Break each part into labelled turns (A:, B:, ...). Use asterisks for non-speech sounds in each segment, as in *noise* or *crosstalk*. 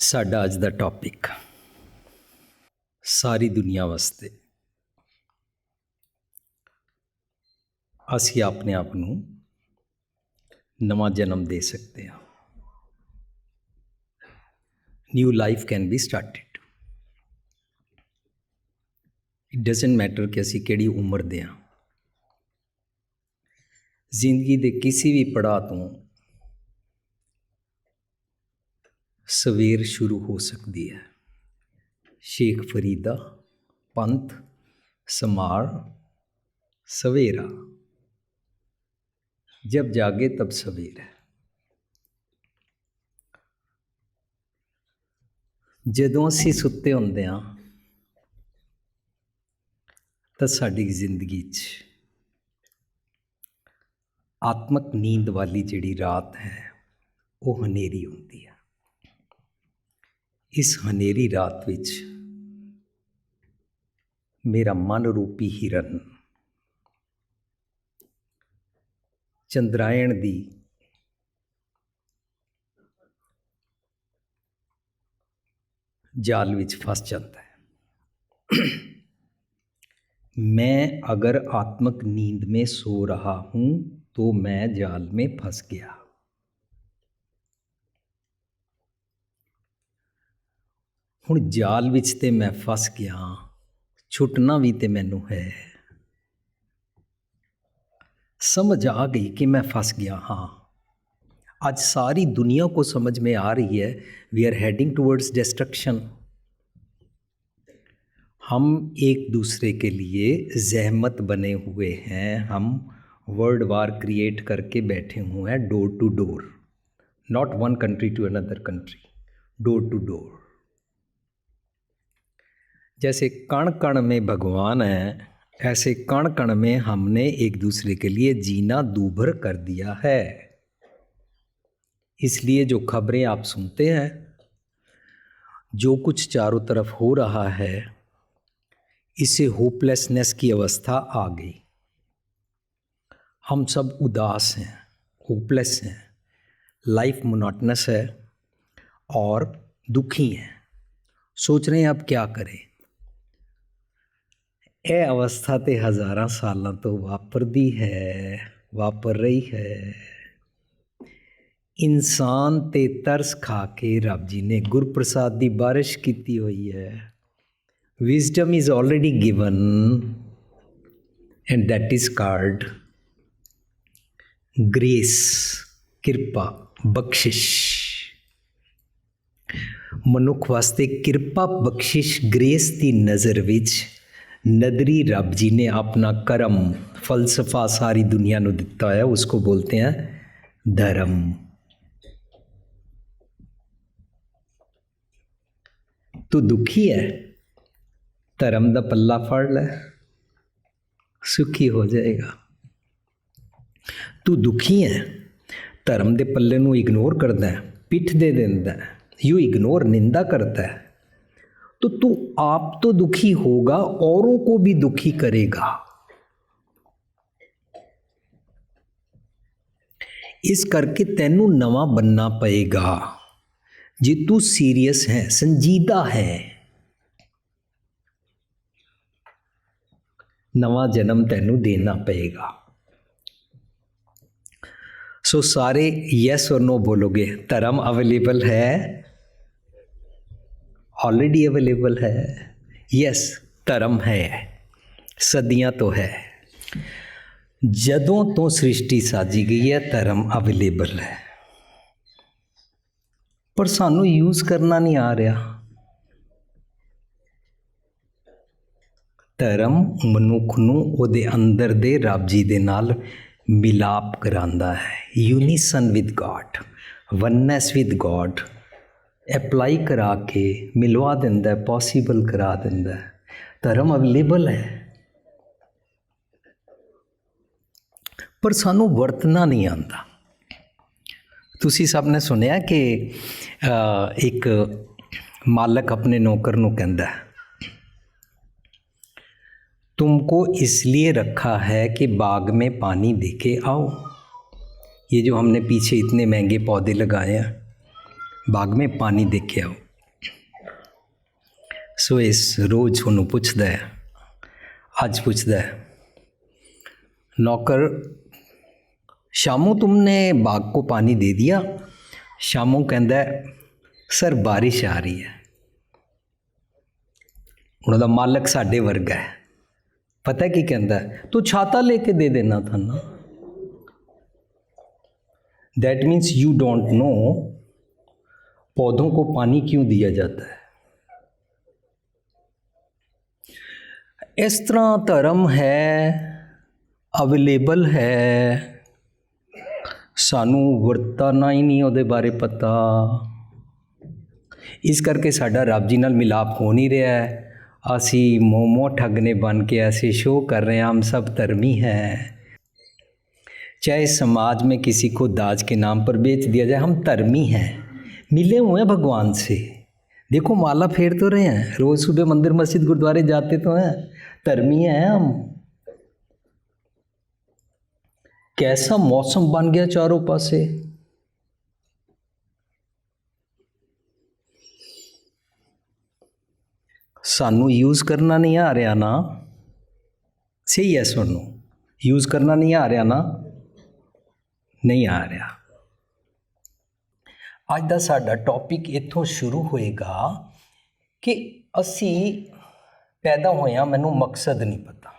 A: ਸਾਡਾ ਅੱਜ ਦਾ ਟੌਪਿਕ ਸਾਰੀ ਦੁਨੀਆ ਵਾਸਤੇ। ਅਸੀਂ ਆਪਣੇ ਆਪ ਨੂੰ ਨਵਾਂ ਜਨਮ ਦੇ ਸਕਦੇ ਹਾਂ। New life can be started it doesn't matter ਕਿ ਅਸੀਂ ਕਿਹੜੀ ਉਮਰ ਦੇ ਹਾਂ। ਜ਼ਿੰਦਗੀ ਦੇ ਕਿਸੇ ਵੀ ਪੜਾਅ ਤੋਂ ਸਵੇਰ ਸ਼ੁਰੂ ਹੋ ਸਕਦੀ ਹੈ। ਸ਼ੇਖ ਫਰੀਦਾ, ਪੰਥ, ਸਮਾਰ, ਸਵੇਰਾ। ਜਬ ਜਾਗੇ ਤਬ ਸਵੇਰ। ਹੈ ਜਦੋਂ ਅਸੀਂ ਸੁੱਤੇ ਹੁੰਦੇ ਆ ਤਾਂ ਸਾਡੀ ਜ਼ਿੰਦਗੀ 'ਚ ਆਤਮਕ ਨੀਂਦ ਵਾਲੀ ਜਿਹੜੀ ਰਾਤ ਹੈ, ਉਹ ਹਨੇਰੀ ਹੁੰਦੀ ਹੈ। ਇਸ ਹਨੇਰੀ ਰਾਤ ਵਿੱਚ ਮੇਰਾ ਮਨ ਰੂਪੀ ਹਿਰਨ ਚੰਦਰਾਇਣ ਦੀ जाल ਵਿੱਚ फंस जाता है *clears throat* मैं अगर आत्मक नींद में सो रहा हूं तो मैं जाल में फंस गया ਹੁਣ ਜਾਲ ਵਿੱਚ ਤੇ ਮੈਂ ਫਸ ਗਿਆ ਛੁੱਟਣਾ ਵੀ ਤੇ ਮੈਨੂੰ ਹੈ समझ आ गई कि मैं फंस गया हाँ आज सारी दुनिया को समझ में आ रही है we are heading towards destruction हम एक दूसरे के लिए जहमत बने हुए हैं हम वर्ल्ड वार क्रिएट करके बैठे हुए हैं door to door not one country to another country door to door जैसे कण कण में भगवान है, ऐसे कण कण में हमने एक दूसरे के लिए जीना दूभर कर दिया है। इसलिए जो खबरें आप सुनते हैं, जो कुछ चारों तरफ़ हो रहा है इसे होपलेसनेस की अवस्था आ गई। हम सब उदास हैं होपलेस हैं लाइफ मोनोटनस है और दुखी हैं। सोच रहे हैं अब क्या करें? ਇਹ ਅਵਸਥਾ ਤੇ ਹਜ਼ਾਰਾਂ ਸਾਲਾਂ ਤੋਂ ਵਾਪਰਦੀ ਹੈ, ਵਾਪਰ ਰਹੀ ਹੈ। ਇਨਸਾਨ ਤੇ ਤਰਸ ਖਾ ਕੇ ਰੱਬ ਜੀ ਨੇ ਗੁਰਪ੍ਰਸਾਦ ਦੀ ਬਾਰਿਸ਼ ਕੀਤੀ ਹੋਈ ਹੈ। Wisdom is already given and that is called grace ਕਿਰਪਾ, ਬਖਸ਼ਿਸ਼। ਮਨੁੱਖ ਵਾਸਤੇ ਕਿਰਪਾ, ਬਖਸ਼ਿਸ਼ ਗ੍ਰੇਸ ਦੀ ਨਜ਼ਰ ਵਿੱਚ नदरी रब जी ने अपना कर्म फलसफा सारी दुनिया ਨੂੰ ਦਿੱਤਾ ਹੈ उसको बोलते हैं धर्म तू दुखी है धर्म ਦਾ ਪੱਲਾ ਫੜ ਲੈ ਸੁਖੀ ਹੋ ਜਾਏਗਾ ਤੂੰ ਦੁਖੀ ਹੈ ਧਰਮ ਦੇ ਪੱਲੇ ਨੂੰ ਇਗਨੋਰ ਕਰਦਾ ਹੈ ਪਿੱਠ ਦੇ ਦਿੰਦਾ ਹੈ ਯੂ ਇਗਨੋਰ ਨਿੰਦਾ ਕਰਦਾ ਹੈ तो तू आप तो दुखी होगा औरों को भी दुखी करेगा ਇਸ ਕਰਕੇ ਤੈਨੂੰ ਨਵਾਂ ਬੰਨਾ ਪਏਗਾ ਜੇ ਤੂੰ ਸੀਰੀਅਸ ਹੈ ਸੰਜੀਦਾ ਹੈ ਨਵਾਂ ਜਨਮ ਤੈਨੂੰ ਦੇਣਾ ਪਏਗਾ ਸੋ ਸਾਰੇ ਯੈਸ ਔਰ ਨੋ ਬੋਲੋਗੇ ਧਰਮ ਅਵੇਲੇਬਲ ਹੈ ऑलरेडी अवेलेबल है। ਯੈਸ ਧਰਮ ਹੈ ਸਦੀਆਂ ਤੋਂ ਹੈ ਜਦੋਂ ਤੋਂ ਸ੍ਰਿਸ਼ਟੀ ਸਾਜੀ ਗਈ ਹੈ ਧਰਮ ਅਵੇਲੇਬਲ ਹੈ ਪਰ ਸਾਨੂੰ ਯੂਜ਼ ਕਰਨਾ ਨਹੀਂ ਆ ਰਿਹਾ ਧਰਮ ਮਨੁੱਖ ਨੂੰ ਉਹਦੇ ਅੰਦਰ ਦੇ ਰੱਬ ਜੀ ਦੇ ਨਾਲ ਮਿਲਾਪ ਕਰਾਂਦਾ ਹੈ unison with God oneness with God apply ਕਰਾ ਕੇ ਮਿਲਵਾ ਦਿੰਦਾ ਹੈ ਪੋਸੀਬਲ ਕਰਾ ਦਿੰਦਾ ਹੈ ਧਰਮ ਅਵੇਲੇਬਲ ਹੈ ਪਰ ਸਾਨੂੰ ਵਰਤਣਾ ਨਹੀਂ ਆਂਦਾ ਤੁਸੀਂ ਸਭ ਨੇ ਸੁਣਿਆ ਕਿ ਇੱਕ ਮਾਲਕ ਆਪਣੇ ਨੌਕਰ ਨੂੰ ਕਹਿੰਦਾ ਹੈ तुमको इसलिए रखा है कि बाग में पानी देके आओ ये जो हमने पीछे इतने महंगे पौधे लगाए हैं बाग में पानी દેખી सो इस रोज उन्होंने पूछद આજ પૂછદે नौकर, शामू तुमने बाग को पानी दे दिया? शामू कहद, सर, बारिश आ रही है। उन्होंने मालक साढ़े वर्ग है। पता है की कहता है? तू छाता लेके दे देना था ना। That means you don't know पौधों को पानी क्यों दिया जाता है ਇਸ ਤਰ੍ਹਾਂ ਧਰਮ ਹੈ ਅਵੇਲੇਬਲ ਹੈ ਸਾਨੂੰ ਵਰਤਣਾ ਹੀ ਨਹੀਂ ਉਹਦੇ ਬਾਰੇ ਪਤਾ ਇਸ ਕਰਕੇ ਸਾਡਾ ਰੱਬ ਜੀ ਨਾਲ ਮਿਲਾਪ ਹੋ ਨਹੀਂ ਰਿਹਾ ਹੈ ਅਸੀਂ ਮੋਮੋ ਠੱਗਨੇ ਬਣ ਕੇ ਅਸੀਂ ਸ਼ੋਅ ਕਰ ਰਹੇ ਹਾਂ ਹਮ ਸਭ ਧਰਮੀ है चाहे समाज में किसी को दाज के नाम पर बेच दिया जाए हम धर्मी हैं मिले हुए हैं भगवान से देखो माला फेर तो रहे हैं रोज़ सुबह मंदिर मस्जिद गुरुद्वारे जाते तो हैं धर्मी हैं हम कैसा मौसम बन गया चारों पासे ਸਾਨੂੰ ਯੂਜ਼ ਕਰਨਾ ਨਹੀਂ ਆ ਰਿਹਾ ਨਾ ਸਹੀ ਹੈ ਸੁਣੋ ਯੂਜ਼ ਕਰਨਾ ਨਹੀਂ ਆ ਰਿਹਾ ਨਾ ਨਹੀਂ ਆ ਰਿਹਾ ਅੱਜ ਦਾ ਸਾਡਾ ਟੌਪਿਕ ਇੱਥੋਂ ਸ਼ੁਰੂ ਹੋਏਗਾ ਕਿ ਅਸੀਂ ਪੈਦਾ ਹੋਇਆ ਮੈਨੂੰ ਮਕਸਦ ਨਹੀਂ ਪਤਾ।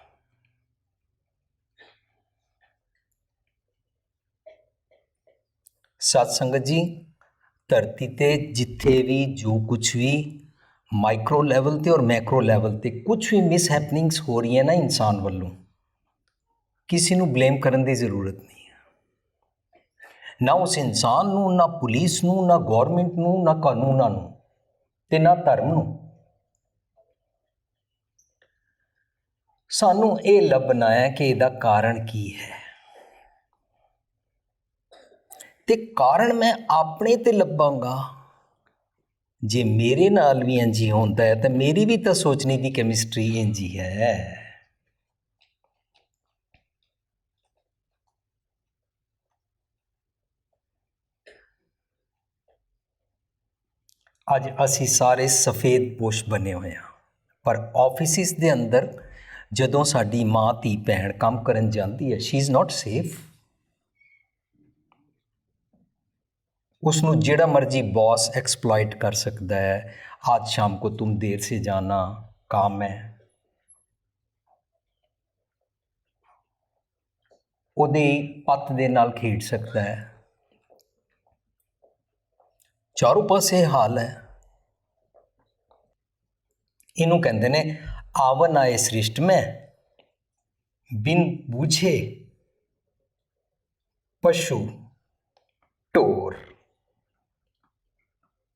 A: ਸਤ ਸੰਗਤ ਜੀ, ਧਰਤੀ ਤੇ ਜਿੱਥੇ ਵੀ ਜੋ ਕੁਝ ਵੀ ਮਾਈਕਰੋ ਲੈਵਲ ਤੇ ਔਰ ਮੈਕਰੋ ਲੈਵਲ ਤੇ ਕੁਝ ਵੀ ਮਿਸ ਹੈਪਨਿੰਗਸ ਹੋ ਰਹੀਆਂ ਨਾ ਇਨਸਾਨ ਵੱਲੋਂ, ਕਿਸੇ ਨੂੰ ਬਲੇਮ ਕਰਨ ਦੀ ਜ਼ਰੂਰਤ ਨਹੀਂ। ਨਾ ਉਸ ਇਨਸਾਨ ਨੂੰ, ਨਾ ਪੁਲਿਸ ਨੂੰ, ਨਾ ਗਵਰਨਮੈਂਟ ਨੂੰ, ਨਾ ਕਾਨੂੰਨਾਂ ਨੂੰ ਤੇ ਨਾ ਧਰਮ ਨੂੰ। ਸਾਨੂੰ ਇਹ ਲੱਭਣਾ ਹੈ ਕਿ ਇਹਦਾ ਕਾਰਨ ਕੀ ਹੈ। ਤੇ ਕਾਰਨ ਮੈਂ ਆਪਣੇ ਤੇ ਲੱਭਾਂਗਾ। ਜੇ ਮੇਰੇ ਨਾਲ ਵੀ ਇੰਜ ਹੀ ਹੁੰਦਾ ਹੈ, ਤਾਂ ਮੇਰੀ ਵੀ ਤਾਂ ਸੋਚਣੀ ਦੀ ਕੈਮਿਸਟਰੀ ਇੰਜ ਹੀ ਹੈ। ਅੱਜ ਅਸੀਂ ਸਾਰੇ ਸਫੇਦ ਪੋਸ਼ ਬਣੇ ਹੋਏ ਹਾਂ। ਪਰ ਆਫਿਸਿਸ ਦੇ ਅੰਦਰ ਜਦੋਂ ਸਾਡੀ ਮਾਂ, ਧੀ, ਭੈਣ ਕੰਮ ਕਰਨ ਜਾਂਦੀ ਹੈ ਸ਼ੀ ਇਜ਼ ਨਾਟ ਸੇਫ ਉਸ ਨੂੰ ਜਿਹੜਾ ਮਰਜ਼ੀ ਬੌਸ ਐਕਸਪਲੋਇਟ ਕਰ ਸਕਦਾ ਹੈ, ਅੱਜ ਸ਼ਾਮ ਕੋ ਤੂੰ ਦੇਰ ਸੇ ਜਾਣਾ, ਕੰਮ ਹੈ। ਉਹਦੇ ਪੱਤ ਦੇ ਨਾਲ ਖੇਡ ਸਕਦਾ ਹੈ। ਚਾਰੋਂ ਪਾਸੇ ਹਾਲ ਹੈ ਇਹਨੂੰ ਕਹਿੰਦੇ ਨੇ ਆਵਨ ਆਏ ਸ੍ਰਿਸ਼ਟ ਮੈਂ ਬਿਨ ਬੂਝੇ ਪਸ਼ੂ ਟੋਰ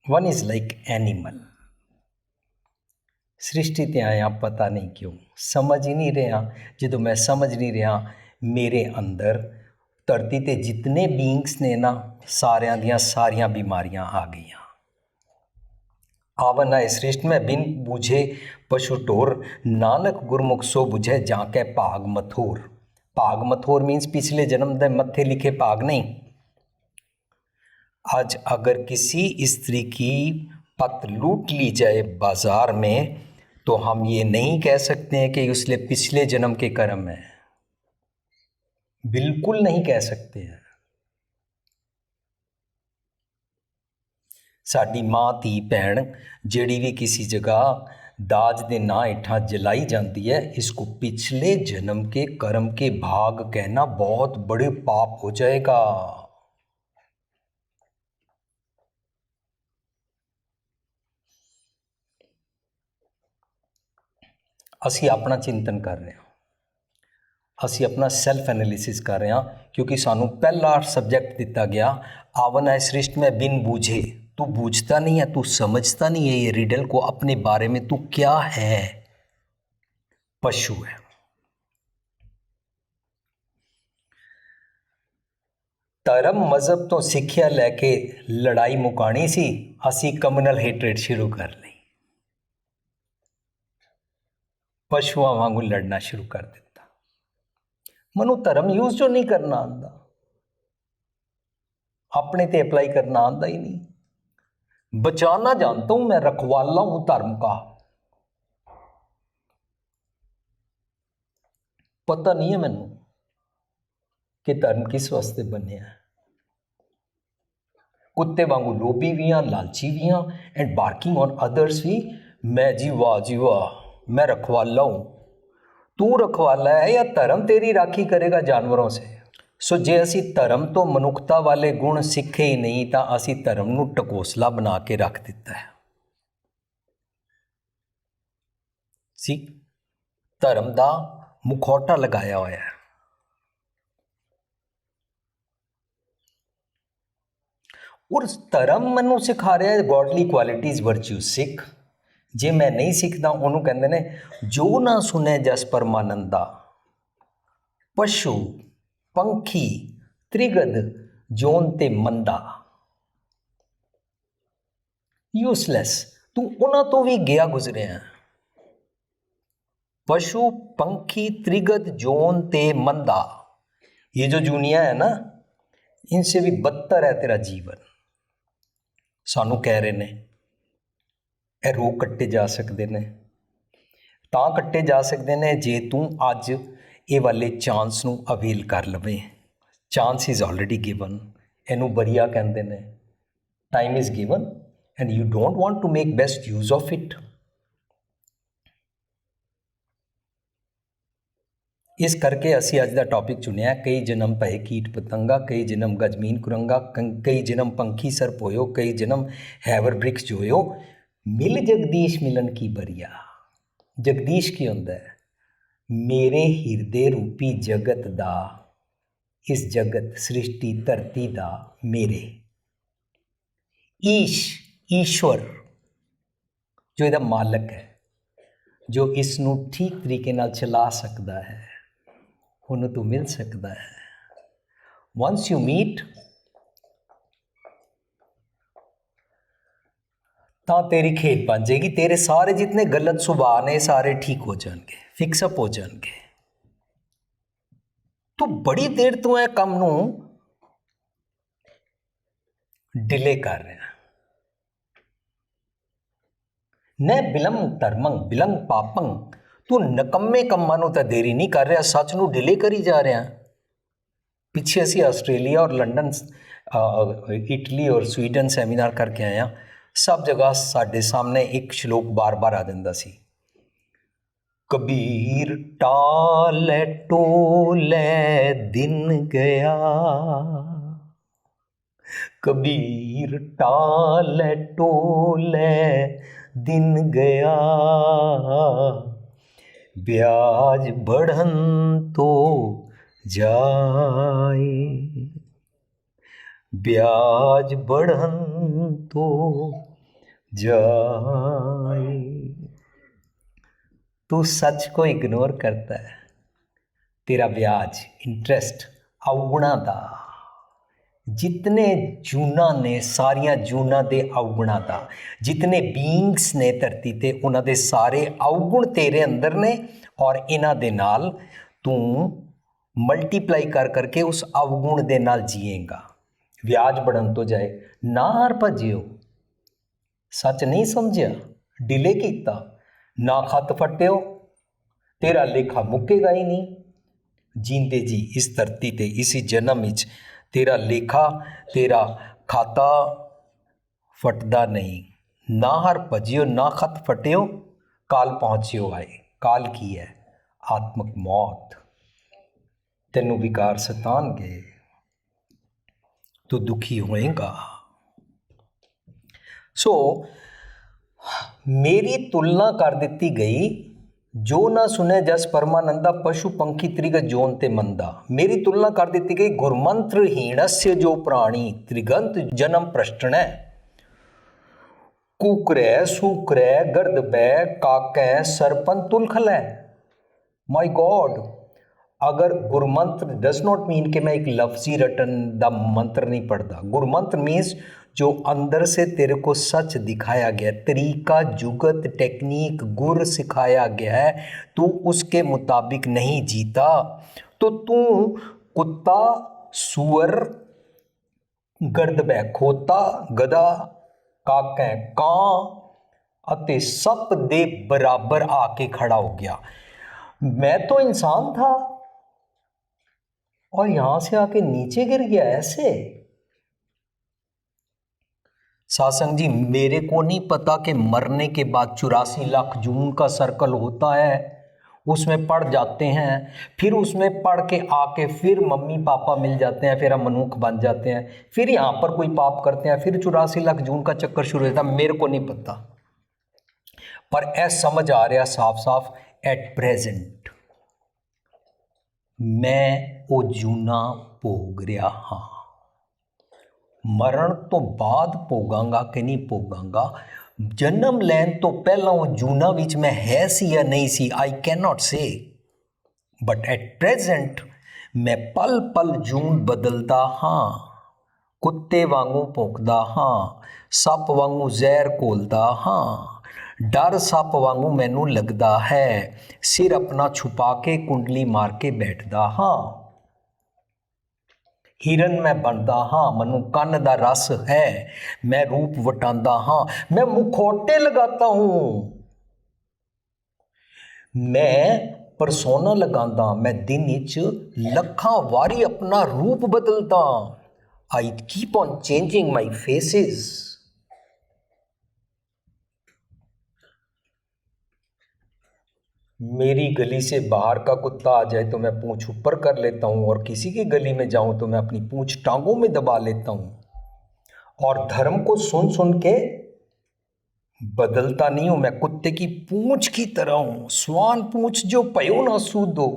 A: वन इज लाइक एनिमल ਸ੍ਰਿਸ਼ਟੀ ਤੇ ਆਇਆ ਪਤਾ ਨਹੀਂ ਕਿਉਂ ਸਮਝ ਹੀ ਨਹੀਂ ਰਿਹਾ ਜਦੋਂ ਮੈਂ ਸਮਝ ਨਹੀਂ ਰਿਹਾ ਮੇਰੇ ਅੰਦਰ ਧਰਤੀ ਤੇ ਜਿੰਨੇ ਬੀਇੰਗਸ ਨੇ ਨਾ ਸਾਰਿਆਂ ਦੀਆਂ ਸਾਰੀਆਂ ਬਿਮਾਰੀਆਂ ਆ ਗਈਆਂ ਆਵਨ ਆਏ ਸ੍ਰਿਸ਼ਟ ਮੈਂ ਬਿਨ ਬੂਝੇ ਪਸ਼ੂ ਟੋਰ ਨਾਨਕ ਗੁਰਮੁਖ ਸੋ ਬੁਝੇ ਜਾਂ ਕੇ ਭਾਗ ਮਥੋਰ ਭਾਗ ਮਥੋਰ ਮੀਨਸ ਪਿਛਲੇ ਜਨਮ ਦੇ ਮੱਥੇ ਲਿਖੇ ਭਾਗ नहीं आज अगर किसी स्त्री की पत लूट ली जाए बाजार में तो हम ये नहीं कह सकते हैं कि उसने पिछले जन्म के कर्म है बिल्कुल नहीं कह सकते हैं ਸਾਡੀ ਮਾਂ ਧੀ ਭੈਣ ਜਿਹੜੀ ਵੀ ਕਿਸੇ ਜਗ੍ਹਾ दाज ਦੇ ਨਾਂ ਹੇਠਾਂ ਜਲਾਈ ਜਾਂਦੀ है इसको पिछले जन्म के कर्म के भाग कहना बहुत बड़े पाप हो जाएगा ਅਸੀਂ ਆਪਣਾ ਚਿੰਤਨ ਕਰ ਰਹੇ ਹਾਂ ਅਸੀਂ ਆਪਣਾ ਸੈਲਫ ਐਨਾਲਿਸਿਸ ਕਰ ਰਹੇ ਹਾਂ ਕਿਉਂਕਿ ਸਾਨੂੰ ਪਹਿਲਾ ਸਬਜੈਕਟ ਦਿੱਤਾ ਗਿਆ आवन है सृष्ट में बिन बूझे तू बूझता नहीं है तू समझता नहीं है ये रिडल को अपने बारे में तू क्या है पशु है ਧਰਮ ਮਜ਼ਹਬ ਤੋਂ ਸਿੱਖਿਆ ਲੈ ਕੇ ਲੜਾਈ ਮੁਕਾਣੀ ਸੀ ਅਸੀਂ ਕਮਨਲ ਹੇਟਰੇਡ ਸ਼ੁਰੂ ਕਰ ਲਈ ਪਸ਼ੂਆਂ ਵਾਂਗੂ ਲੜਨਾ ਸ਼ੁਰੂ ਕਰ ਦਿੱਤਾ ਮਨੂੰ ਧਰਮ ਯੂਜ਼ ਜੋ ਨਹੀਂ ਕਰਨਾ ਆਂਦਾ अपने ते अप्लाई करना आंदा ही नहीं बचाना जानता तो हूँ मैं रखवाला हूँ धर्म का। पता नहीं है मैनू कि धर्म किस वास्ते बनया कुत्ते वांगू लोभी भी हाँ लालची भी हाँ एंड बार्किंग ऑन अदर्स भी। मैं जी वाह जी वाह, मैं रखवाला हूँ। तू रखवाला है या धर्म तेरी राखी करेगा जानवरों से? ਸੋ ਜੇ ਅਸੀਂ ਧਰਮ ਤੋਂ ਮਨੁੱਖਤਾ ਵਾਲੇ ਗੁਣ ਸਿੱਖੇ ਹੀ ਨਹੀਂ, ਤਾਂ ਅਸੀਂ ਧਰਮ ਨੂੰ ਟਕੋਸਲਾ ਬਣਾ ਕੇ ਰੱਖ ਦਿੱਤਾ ਹੈ। ਸੀ, ਧਰਮ ਦਾ ਮੁਖੌਟਾ ਲਗਾਇਆ ਹੋਇਆ ਹੈ। ਔਰ ਧਰਮ ਮੈਨੂੰ ਸਿਖਾ ਰਿਹਾ ਹੈ ਗੋਡਲੀ ਕੁਆਲਿਟੀਜ਼ ਵਰਚੂ ਸਿੱਖ। ਜੇ ਮੈਂ ਨਹੀਂ ਸਿੱਖਦਾ, ਉਹਨੂੰ ਕਹਿੰਦੇ ਨੇ, ਜੋ ਨਾ ਸੁਨੇ ਜਸ ਪਰਮਾਨੰਦਾ, ਪਸ਼ੂ ਪੰਖੀ ਤ੍ਰਿਗਦ ਜੋਨ ਤੇ ਮੰਦਾ ਯੂਸਲੈਸ ਤੂੰ ਉਹਨਾਂ ਤੋਂ ਵੀ ਗਿਆ ਗੁਜ਼ਰਿਆ पशु पंखी त्रिगत जोन ते मंदा ये जो जूनिया है ना इनसे भी बदतर है तेरा जीवन ਸਾਨੂੰ ਕਹਿ ਰਹੇ ਨੇ ਇਹ ਰੋਗ ਕੱਟੇ ਜਾ ਸਕਦੇ ਨੇ ਤਾਂ ਕੱਟੇ ਜਾ ਸਕਦੇ ਨੇ ਜੇ ਤੂੰ ਅੱਜ ਇਹ ਵਾਲੇ ਚਾਂਸ ਨੂੰ ਅਵੇਲ ਕਰ ਲਵੇ। ਚਾਂਸ ਇਜ਼ ਆਲਰੇਡੀ ਗਿਵਨ ਇਹਨੂੰ ਬਰੀਆ ਕਹਿੰਦੇ ਨੇ। Time is given and you don't want to make best use of it ਇਸ ਕਰਕੇ ਅਸੀਂ ਅੱਜ ਦਾ ਟੌਪਿਕ ਚੁਣਿਆ ਕਈ ਜਨਮ ਭਏ ਕੀਟ ਪਤੰਗਾ, ਕਈ ਜਨਮ ਗਜਮੀਨ ਕੁਰੰਗਾ, ਕੰ- ਕਈ ਜਨਮ ਪੰਖੀ ਸਰਪ ਹੋਇਓ, ਕਈ ਜਨਮ ਹੈਵਰ ਬ੍ਰਿਕਸ ਹੋਇਓ ਮਿਲ ਜਗਦੀਸ਼ ਮਿਲਨ ਕੀ ਬਰੀਆ? ਜਗਦੀਸ਼ ਕੀ ਹੁੰਦਾ ਹੈ? ਮੇਰੇ ਹਿਰਦੇ ਰੂਪੀ ਜਗਤ ਦਾ, ਇਸ ਜਗਤ ਸ੍ਰਿਸ਼ਟੀ ਧਰਤੀ ਦਾ ਮੇਰੇ। ਈਸ਼, ਈਸ਼ਵਰ, ਜੋ ਇਹਦਾ ਮਾਲਕ ਹੈ, ਜੋ ਇਸ ਨੂੰ ਠੀਕ ਤਰੀਕੇ ਨਾਲ ਚਲਾ ਸਕਦਾ ਹੈ, ਉਹਨੂੰ ਤੂੰ ਮਿਲ ਸਕਦਾ ਹੈ। ਵਾਂਸ ਯੂ ਮੀਟ ਤਾਂ ਤੇਰੀ ਖੇਡ ਬਣ ਜਾਏਗੀ ਤੇਰੇ ਸਾਰੇ ਜਿਤਨੇ ਗਲਤ ਸੁਭਾਅ ਨੇ ਸਾਰੇ ਠੀਕ ਹੋ ਜਾਣਗੇ ਫਿਕਸ ਅਪ ਹੋ ਜਾਣਗੇ ਤੂੰ ਬੜੀ ਦੇਰ ਤੋਂ ਇਹ ਕੰਮ ਨੂੰ ਡਿਲੇ ਕਰ ਰਿਹਾ ਨ ਬਿਲਮ ਧਰਮੰ ਬਿਲੰਗ ਪਾਪੰ ਤੂੰ ਨਕੰਮੇ ਕੰਮਾਂ ਨੂੰ ਤਾਂ ਦੇਰੀ ਨਹੀਂ ਕਰ ਰਿਹਾ ਸੱਚ ਨੂੰ ਡਿਲੇ ਕਰੀ ਜਾ ਰਿਹਾ ਪਿੱਛੇ ਅਸੀਂ ਆਸਟ੍ਰੇਲੀਆ ਔਰ ਲੰਡਨ ਅ, ਇਟਲੀ ਔਰ ਸਵੀਡਨ ਸੈਮੀਨਾਰ ਕਰਕੇ ਆਏ ਹਾਂ ਸਭ ਜਗ੍ਹਾ ਸਾਡੇ ਸਾਹਮਣੇ ਇੱਕ ਸ਼ਲੋਕ ਬਾਰ-ਬਾਰ ਆ ਜਾਂਦਾ ਸੀ ਕਬੀਰ ਟਾਲੇ ਟੋਲੇ ਦਿਨ ਗਿਆ ਕਬੀਰ ਟਾਲੇ ਟੋਲੇ ਦਿਨ ਗਿਆ ब्याज बढ़न तो जाए ब्याज बढ़न तो जाए तू सच को इग्नोर करता है तेरा ब्याज इंटरेस्ट अवगुणा ਦਾ ਜਿਤਨੇ ਜੂਨਾ ਨੇ ਸਾਰੀਆਂ ਜੂਨਾ ਦੇ ਅਵਗੁਣਾ ਦਾ ਜਿਤਨੇ ਬੀਇੰਗਸ ਨੇ ਧਰਤੀ ਤੇ ਉਹਨਾਂ ਦੇ ਸਾਰੇ ਅਵਗੁਣ ਤੇਰੇ ਅੰਦਰ ਨੇ ਔਰ ਇਹਨਾਂ ਦੇ ਨਾਲ ਤੂੰ ਮਲਟੀਪਲਾਈ ਕਰ ਕਰਕੇ ਉਸ ਅਵਗੁਣ ਦੇ ਨਾਲ ਜੀਏਗਾ ਵਿਆਜ ਬਣਨ ਤੋਂ ਜਾਏ, ਨਾ ਹਰ ਭਜਿਓ। ਸੱਚ ਨਹੀਂ ਸਮਝਿਆ, ਡਿਲੇ ਕੀਤਾ, ਨਾ ਖਤ ਫਟਿਓ, ਤੇਰਾ ਲੇਖਾ ਮੁੱਕੇਗਾ ਹੀ ਨਹੀਂ। ਜੀਂਦੇ ਜੀ ਇਸ ਧਰਤੀ ਤੇ, ਇਸੇ ਜਨਮ ਵਿੱਚ, ਤੇਰਾ ਲੇਖਾ, ਤੇਰਾ ਖਾਤਾ ਫਟਦਾ ਨਹੀਂ। ਨਾ ਹਰ ਭਜਿਓ, ਨਾ ਖਤ ਫਟਿਓ, ਕਾਲ ਪਹੁੰਚਿਓ ਆਏ ਕਾਲ ਕੀ ਹੈ? ਆਤਮਕ ਮੌਤ। ਤੈਨੂੰ ਵਿਕਾਰ ਸਤਾਨਗੇ तो दुखी होएगा ਸੋ, ਮੇਰੀ ਤੁਲਨਾ ਕਰ ਦਿੱਤੀ ਗਈ, ਜੋ ਨਾ ਸੁਨੇ ਜਸ ਪਰਮਾਨੰਦਾ, ਪਸ਼ੂ ਪੰਖੀ ਤ੍ਰਿਗ ਜੋਨ ਤੇ ਮੰਦਾ। ਮੇਰੀ ਤੁਲਨਾ ਕਰ ਦਿੱਤੀ ਗਈ ਗੁਰਮੰਤਰ ਹੀਣਸਯ ਜੋ ਪ੍ਰਾਣੀ ਤ੍ਰਿਗੰਤ ਜਨਮ ਪ੍ਰਸ਼ਟਣੈ। ਕੂਕਰੈ, ਸੂਕਰੈ ਗਰਦਬੈ ਕਾਕੈ ਸਰਪੰਤੁਲ ਖਲੈ ਮਾਈ ਗੋਡ ਅਗਰ ਗੁਰਮੰਤਰ ਡਸ ਨਾਟ ਮੀਨ ਕਿ ਮੈਂ ਇੱਕ ਲਫ਼ਜ਼ੀ ਰਟਨ ਦਾ ਮੰਤਰ नहीं पढ़ता गुरमंत्र मीन्स जो अंदर से तेरे को सच दिखाया गया तरीका जुगत टेक्निक गुर सिखाया गया है तू उसके मुताबिक नहीं जीता तो तू कुत्ता सुअर ਗਰਦਬੈ ਖੋਤਾ ਗਦਾ ਕਾਕੈ ਕਾਂ ਅਤੇ ਸੱਪ ਦੇ ਬਰਾਬਰ ਆ ਕੇ ਖੜਾ ਹੋ ਗਿਆ मैं तो इंसान था और यहाँ से आके नीचे गिर गया ऐसे? सासंग जी, मेरे को नहीं पता कि मरने के बाद चौरासी लाख जून का सर्कल होता है। उसमें पढ़ जाते हैं, फिर उसमें पढ़ के आके फिर मम्मी पापा मिल जाते हैं, फिर हम मनुख बन जाते हैं, फिर यहाँ पर कोई पाप करते हैं, फिर चौरासी लाख जून का चक्कर शुरू होता है, मेरे को नहीं पता। पर ऐसा समझ आ रहा साफ़ साफ़ एट प्रेजेंट ਮੈਂ ਉਹ ਜੂਨਾ ਭੋਗ ਰਿਹਾ ਹਾਂ। ਮਰਨ ਤੋਂ ਬਾਅਦ ਭੋਗਾਂਗਾ ਕਿ ਨਹੀਂ ਭੋਗਾਂਗਾ? ਜਨਮ ਲੈਣ ਤੋਂ ਪਹਿਲਾਂ ਉਹ ਜੂਨਾ ਵਿੱਚ ਮੈਂ ਹੈ ਸੀ ਜਾਂ ਨਹੀਂ ਸੀ? I can not say but at present ਮੈਂ ਪਲ ਪਲ ਜੂਨ ਬਦਲਦਾ ਹਾਂ। ਕੁੱਤੇ ਵਾਂਗੂ ਭੌਂਕਦਾ ਹਾਂ। ਸੱਪ ਵਾਂਗੂ ਜ਼ਹਿਰ ਘੋਲਦਾ ਹਾਂ। ਡਰ ਸੱਪ ਵਾਂਗੂ ਮੈਨੂੰ ਲੱਗਦਾ ਹੈ। ਸਿਰ ਆਪਣਾ ਛੁਪਾ ਕੇ ਕੁੰਡਲੀ ਮਾਰ ਕੇ ਬੈਠਦਾ ਹਾਂ। ਹਿਰਨ ਮੈਂ ਬਣਦਾ ਹਾਂ, ਮੈਨੂੰ ਕੰਨ ਦਾ ਰਸ ਹੈ। ਮੈਂ ਰੂਪ ਵਟਾਂਦਾ ਹਾਂ, ਮੈਂ ਮੁਖੌਟੇ ਲਗਾਤਾ ਹੂੰ। ਮੈਂ ਪਰਸੋਨਾ ਲਗਾਉਂਦਾ ਮੈਂ ਦਿਨ ਵਿੱਚ ਲੱਖਾਂ ਵਾਰੀ ਆਪਣਾ ਰੂਪ ਬਦਲਦਾ। I keep on changing my faces मेरी गली से बाहर का कुत्ता आ जाए तो मैं पूंछ ऊपर कर लेता हूँ और किसी की गली में जाऊँ तो मैं अपनी पूंछ टांगों में दबा लेता हूँ। और धर्म को सुन सुन के बदलता नहीं हूँ, मैं कुत्ते की पूंछ की तरह हूँ। स्वान पूंछ जो पयो ना सूदो।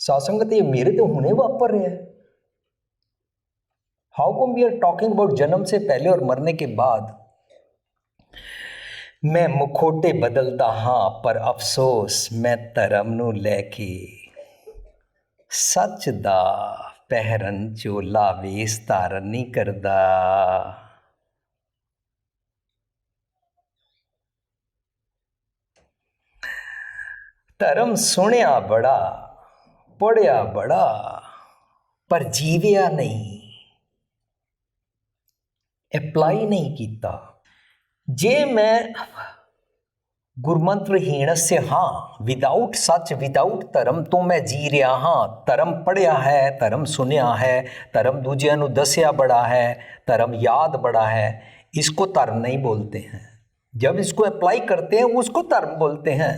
A: सासंगत, ये मेरे तो होने वापर हैं। How come we are talking about जन्म से पहले और मरने के बाद? ਮੈਂ ਮੁਖੋਟੇ ਬਦਲਦਾ ਹਾਂ, ਪਰ ਅਫਸੋਸ ਮੈਂ ਧਰਮ ਨੂੰ ਲੈ ਕੇ ਸੱਚ ਦਾ ਪਹਿਰਨ ਚੋਲਾ ਵੇਸ ਧਾਰਨ ਨਹੀਂ ਕਰਦਾ। ਧਰਮ ਸੁਣਿਆ ਬੜਾ ਪੜਿਆ ਬੜਾ, ਪਰ ਜੀਵਿਆ ਨਹੀਂ। ਅਪਲਾਈ ਨਹੀਂ ਕੀਤਾ। जे मैं गुरमंत्र हीण से हाँ विदाउट सच विदाउट धर्म तो मैं जी रहा हाँ। धर्म पढ़िया है, धर्म सुनिया है, धर्म दूजे दसिया बड़ा है, धर्म याद बड़ा है, इसको धर्म नहीं बोलते हैं। जब इसको अप्लाई करते हैं, उसको धर्म बोलते हैं।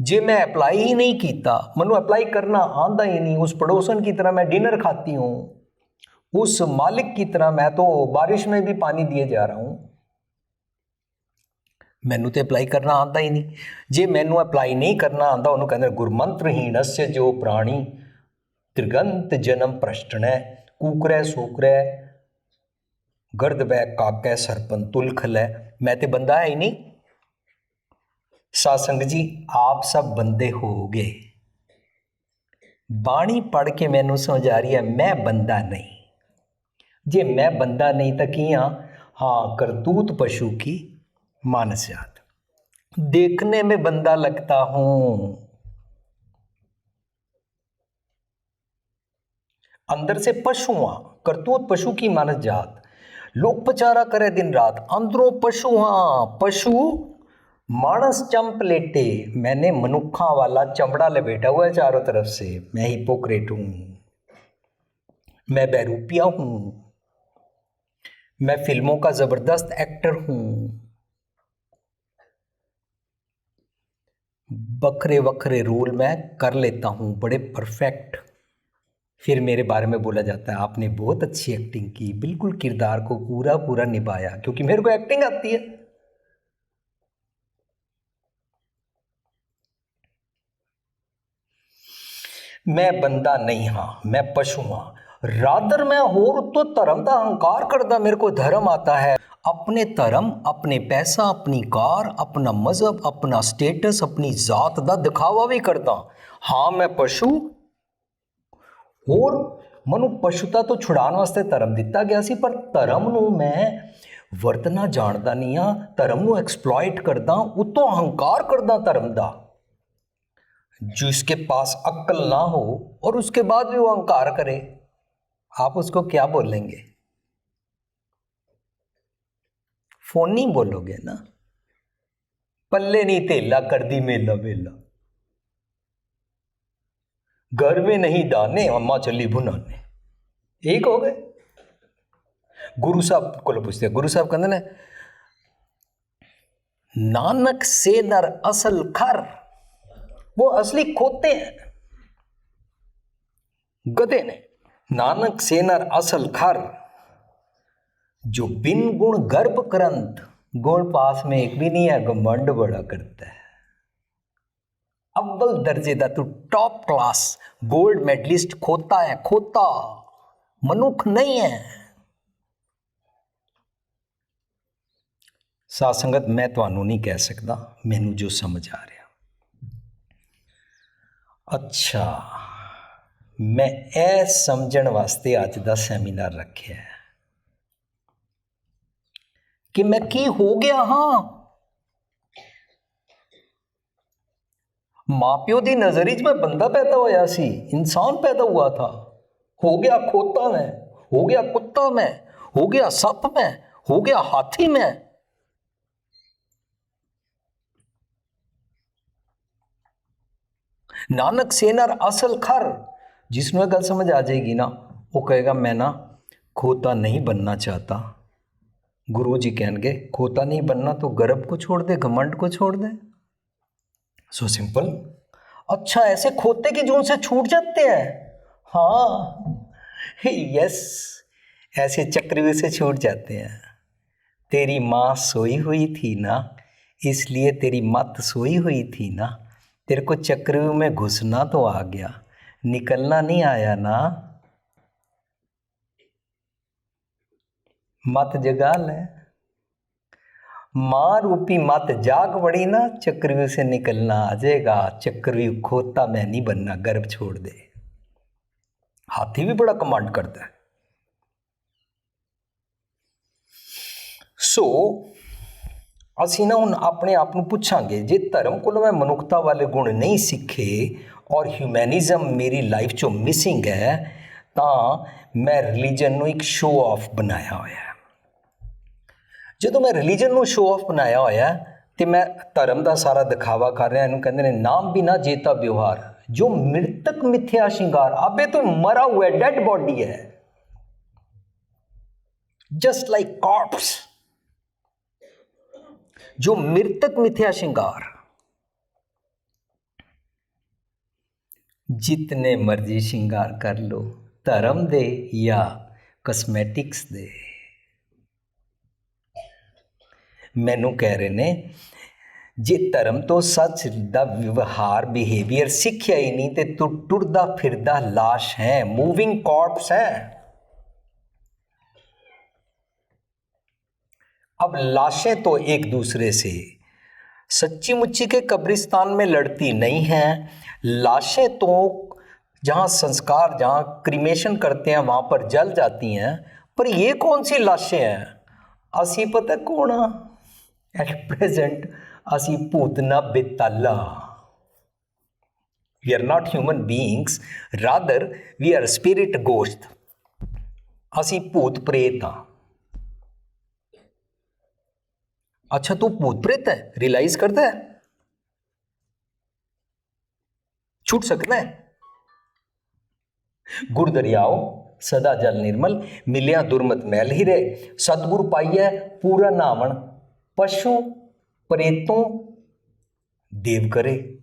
A: जे मैं अप्लाई ही नहीं किया मनु अप्लाई करना आंदा ही नहीं, उस पड़ोसन की तरह मैं डिनर खाती हूँ, उस मालिक की तरह मैं तो बारिश में भी पानी दिए जा रहा हूँ। ਮੈਨੂੰ ਤੇ ਅਪਲਾਈ ਕਰਨਾ ਆਉਂਦਾ ਹੀ ਨਹੀਂ। ਜੇ ਮੈਨੂੰ ਅਪਲਾਈ ਨਹੀਂ ਕਰਨਾ ਆਉਂਦਾ, ਉਹਨੂੰ ਕਹਿੰਦੇ ਗੁਰਮੰਤਰਹੀਣस्य ਜੋ ਪ੍ਰਾਣੀ ਤ੍ਰਿਗੰਤ ਜਨਮ ਪ੍ਰਸ਼ਟਣੈ, ਕੂਕਰੈ, ਸੂਕਰੈ, ਗਰਦ ਬੈ ਕਾਕੈ ਸਰਪਨ ਤੁਲਖਲੈ ਮੈਂ ਤੇ ਬੰਦਾ ਹੈ ਹੀ ਨਹੀਂ। ਸਾਸੰਗ ਜੀ, ਆਪ ਸਭ ਬੰਦੇ ਹੋਗੇ ਬਾਣੀ ਪੜ ਕੇ ਮੈਨੂੰ ਸਮਝ ਆ ਰਹੀ ਹੈ, ਮੈਂ ਬੰਦਾ ਨਹੀਂ। ਜੇ ਮੈਂ ਬੰਦਾ ਨਹੀਂ ਤਾਂ ਕੀ ਹਾਂ ਹਾਂ, ਕਰਤੂਤ ਪਸ਼ੂ ਕੀ? मानस जात देखने में बंदा लगता हूँ। अंदर से पशु करतूत पशु की मानस जात। लोग पचारा करे दिन रात, अंदरों पशु हाँ पशु मानस चंप लेटे। मैंने मनुखा वाला चमड़ा लपेटा हुआ है चारों तरफ़ से। मैं हिपोक्रेट हूँ। मैं बैरूपिया हूँ। मैं फ़िल्मों का ज़बरदस्त एक्टर हूँ। बखरे वखरे रोल मैं कर लेता हूँ, बड़े परफेक्ट फिर मेरे बारे में बोला जाता है, आपने बहुत अच्छी एक्टिंग की, बिल्कुल किरदार को पूरा पूरा निभाया, क्योंकि मेरे को एक्टिंग आती है। मैं बंदा नहीं हाँ मैं पशु हाँ। रादर मैं होर तो धर्म का अहंकार करता मेरे को धर्म आता है। अपने धर्म अपने पैसा अपनी कार अपना मजहब अपना स्टेटस अपनी जात का दिखावा भी करता हाँ मैं पशु और मनु पशुता तो छुड़ाने वास्ते धर्म दिता गया सी पर धर्म ਨੂੰ ਮੈਂ ਵਰਤਣਾ ਜਾਣਦਾ ਨਹੀਂ ਆ ਧਰਮ ਨੂੰ ਐਕਸਪਲੋਇਟ ਕਰਦਾ ਉਤੋਂ ਅਹੰਕਾਰ करदा धर्म ਦਾ जिसके पास अक्ल ना हो और उसके बाद भी वो अहंकार करे आप उसको क्या बोलेंगे फोनी बोलोगे ना? पल्ले नहीं तेला कर दी मेला मेला घर में नहीं दाने, अम्मा चली भुनाने। एक हो गए? गुरु साहब को पूछते गुरु साहब कहते ने, नानक से नर असल खर, वो असली खोते हैं। गधे ने, नानक से नर असल खर जो बिन गुण गर्भ करंत गुण पास में एक भी नहीं है घमंड बड़ा करता है अव्वल दर्जे का तू टॉप क्लास गोल्ड मेडलिस्ट खोता है खोता मनुख नहीं है ਸਾਧ ਸੰਗਤ ਮੈਂ ਤੁਹਾਨੂੰ ਨਹੀਂ ਕਹਿ ਸਕਦਾ ਮੈਨੂੰ ਜੋ ਸਮਝ ਆ ਰਿਹਾ ਅੱਛਾ ਮੈਂ ਇਹ ਸਮਝਣ ਵਾਸਤੇ ਅੱਜ ਦਾ ਸੈਮੀਨਾਰ ਰੱਖਿਆ ਹੈ ਕਿ ਮੈਂ ਕੀ ਹੋ ਗਿਆ ਹਾਂ ਮਾਪਿਓ ਦੀ ਨਜ਼ਰ ਵਿੱਚ ਮੈਂ ਬੰਦਾ ਪੈਦਾ ਹੋਇਆ ਸੀ ਇਨਸਾਨ ਪੈਦਾ हुआ था हो गया खोता मैं हो गया कुत्ता मैं हो गया सप मैं हो गया हाथी मैं ਨਾਨਕ ਸੇਨਰ ਅਸਲ ਖਰ ਜਿਸ ਨੂੰ ਇਹ ਗੱਲ ਸਮਝ ਆ ਜਾਏਗੀ ਨਾ ਉਹ ਕਹੇਗਾ ਮੈਂ ਨਾ ਖੋਤਾ नहीं बनना चाहता गुरु जी कहेंगे खोता नहीं बनना तो गर्भ को छोड़ दे, घमंड को छोड़ दे। सो so सिंपल अच्छा ऐसे खोते की जून से छूट जाते हैं? हाँ। *laughs* यस ऐसे चक्रव्यूह से छूट जाते हैं। तेरी माँ सोई हुई थी ना, इसलिए तेरी मत सोई हुई थी ना। तेरे को चक्रव्यूह में घुसना तो आ गया। निकलना नहीं आया ना। मत जगा ले माँ रूपी मत जाग पड़ी ना चक्रव्यूह से निकलना आ जाएगा चक्रव्यूह खोता मैं नहीं बनना गर्भ छोड़ दे हाथी भी बड़ा कमांड करता है ਸੋ ਅਸੀਂ ਨਾ ਹੁਣ ਆਪਣੇ ਆਪ ਨੂੰ ਪੁੱਛਾਂਗੇ ਜੇ ਧਰਮ ਕੋਲੋਂ ਮੈਂ ਮਨੁੱਖਤਾ ਵਾਲੇ ਗੁਣ ਨਹੀਂ ਸਿੱਖੇ ਔਰ ਹਿਊਮੈਨਿਜ਼ਮ ਮੇਰੀ ਲਾਈਫ ਚੋਂ ਮਿਸਿੰਗ ਹੈ ਤਾਂ ਮੈਂ ਰਿਲੀਜਨ ਨੂੰ ਇੱਕ ਸ਼ੋਅ ਆਫ ਬਣਾਇਆ ਹੋਇਆ ਹੈ ਜਦੋਂ ਮੈਂ ਰਿਲੀਜਨ ਨੂੰ ਸ਼ੋਅ ਆਫ ਬਣਾਇਆ ਹੋਇਆ ਹੈ, ਤੇ ਮੈਂ ਧਰਮ ਦਾ ਸਾਰਾ ਦਿਖਾਵਾ ਕਰ ਰਿਹਾ ਇਹਨੂੰ ਕਹਿੰਦੇ ਨੇ ਨਾਮ ਬਿਨਾ ਜੇਤਾ ਵਿਵਹਾਰ ਜੋ ਮ੍ਰਿਤਕ ਮਿਥਿਆ ਸ਼ਿੰਗਾਰ ਅਬੇ तो मरा हुआ है डेड बॉडी है जस्ट लाइक कॉर्प्स जो मृतक मिथ्या श्रृंगार जितने मर्जी श्रृंगार कर लो धर्म दे या कॉस्मेटिक्स ਦੇ ਮੈਨੂੰ ਕਹਿ ਰਹੇ ਨੇ ਜੇ ਧਰਮ ਤੋਂ ਸੱਚ ਦਾ ਵਿਵਹਾਰ ਬਿਹੇਵੀਅਰ ਸਿੱਖਿਆ ਹੀ ਨਹੀਂ ਤੇ ਤੂੰ ਟੁਰਦਾ ਫਿਰਦਾ ਲਾਸ਼ ਹੈ ਮੂਵਿੰਗ ਕਾਰਪਸ ਹੈ अब लाशें तो एक दूसरे से सच्ची मुच्ची के कब्रिस्तान में लड़ती नहीं हैं लाशें तो जहाँ संस्कार जहाँ क्रिमेशन करते हैं वहाँ पर जल जाती हैं पर ये कौन सी लाशें हैं असी पता कौन एट प्रेजेंट असी भूतना बेताला we are not human beings rather we are spirit ghost असी भूत प्रेत हाँ अच्छा तू भूत प्रेत है? रियलाइज़ करता है? छूट सकता है? गुर दरियाओ सदा जल निर्मल, मिलिया दुर्मत मैल ही रे सतगुरु पाइए पूरा नामन ਪਸ਼ੂ ਪ੍ਰੇਤੋਂ ਦੇਵ ਕਰੇ।